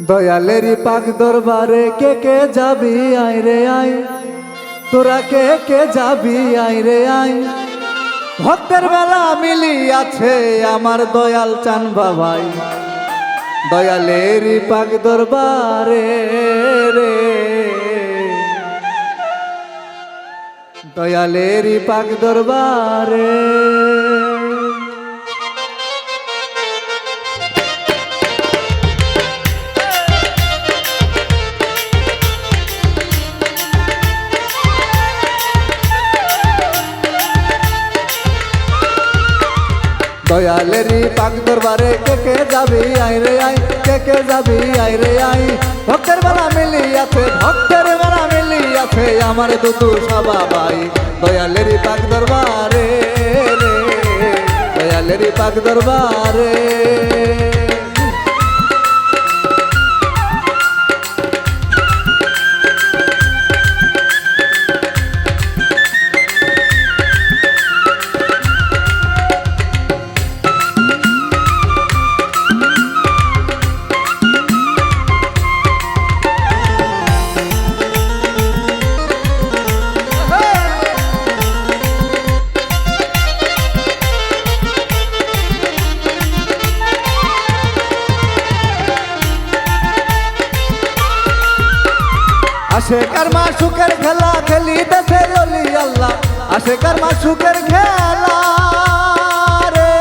দয়ালেরই পাক দরবারে কে কে যাবি আই রে আই তোরা কে কে যাবি আই রে আই ভক্তের বেলা মিলি আছে আমার দয়াল চান বাবাই। দয়ালেরই পাক দরবারে রে। দয়ালেরই পাক দরবারে দয়ালেরই পাক দরবারে কে কে যাবি আই রে আই কে কে যাবি আই রে আই ভক্তের বেলা মিলি আছে ভক্তের বেলা মিলি আছে আমার দুদু ভাই দয়ালেরি পাক দরবারে রে দয়ালেরি পাক দরবারে। আসে কারমা সুখের খেলা খেলি দেশে অলি আল্লাহ। আসে কারমা সুখের খেলা রে।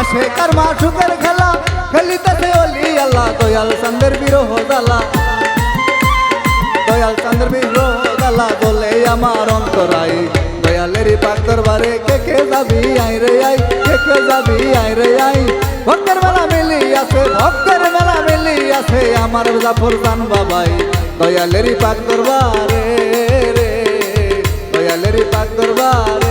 আসে কারমা সুখের খেলা খেলি দেশে অলি আল্লাহ। দয়াল চন্দ্রের বিরহ দালা। দয়াল চন্দ্র বিরহ দালা বলে আমার অন্তরাই দয়ালেরই পাক দরবারে কে কে যাবি আই রে আই কে কে যাবি আই রে আই ভক্তের মেলা মিলি আছে ভক্তের মেলা মিলি আছে আমার জাফর জান বাবাই। দয়ালেরই পাক দরবারে রে দয়ালেরই পাক দরবারে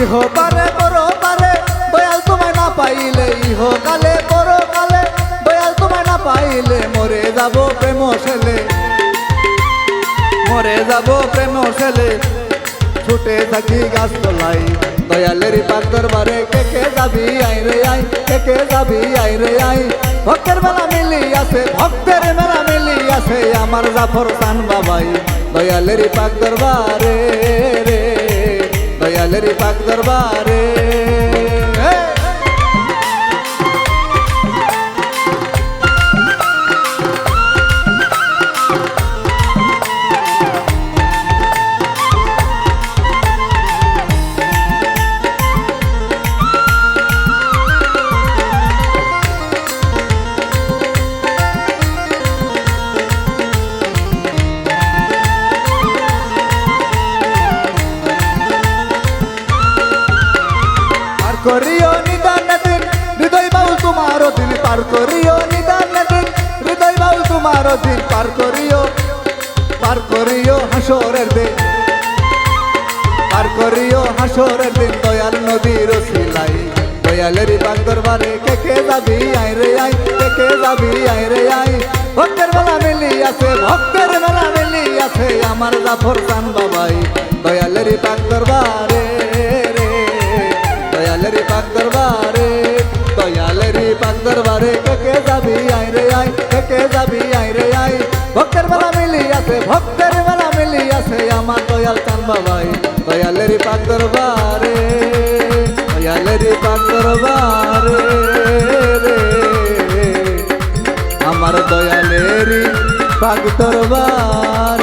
ইহ পারে, বড় পারে, দয়াল তোমায় না পাইলে ইহ কালে, বড় কালে, দয়াল তোমায় না পাইলে মরে যাব প্রেম ছেলে মরে যাব প্রেম ছেলে ছুটে থাকি গাছ তোলাই দয়ালের পাক দরবারে, কে কে যাবি আই রে আই কে কে যাবি আই রে আই ভক্তের মেলা মিলি আছে, ভক্তের মেলা মিলি আছে, আমার জাফর সান বাবাই, দয়ালের পাক দরবারে রে। দয়ালের পাক দরবারে। পার করিও নিদান দিন হৃদয় বাউল তোমার দিন পার করিও পার করিও হাসরের দিন। পার করিও হাসরের দিন, দয়াল নদীর সিলাই দয়ালের বাগ দরবারে কে কে যাবি? আই রে আই কে কে যাবি? আই রে আই ভক্তের মেলা মিলি আছে, ভক্তের মেলা মিলি আছে, আমার জাফর চান বাবাই। দয়ালের বাগ দরবারে দয়ালের পাক দরবারে কে কে যাবি আই রে আই কে কে যাবি আই রে আই। ভক্তের মেলা মিলি আছে, ভক্তের মেলা মিলি আছে, আমার দয়াল চান বাবাই। দয়ালের পাক দরবারে দয়ালের পাক দরবারে আমার দয়ালের পাক দরবার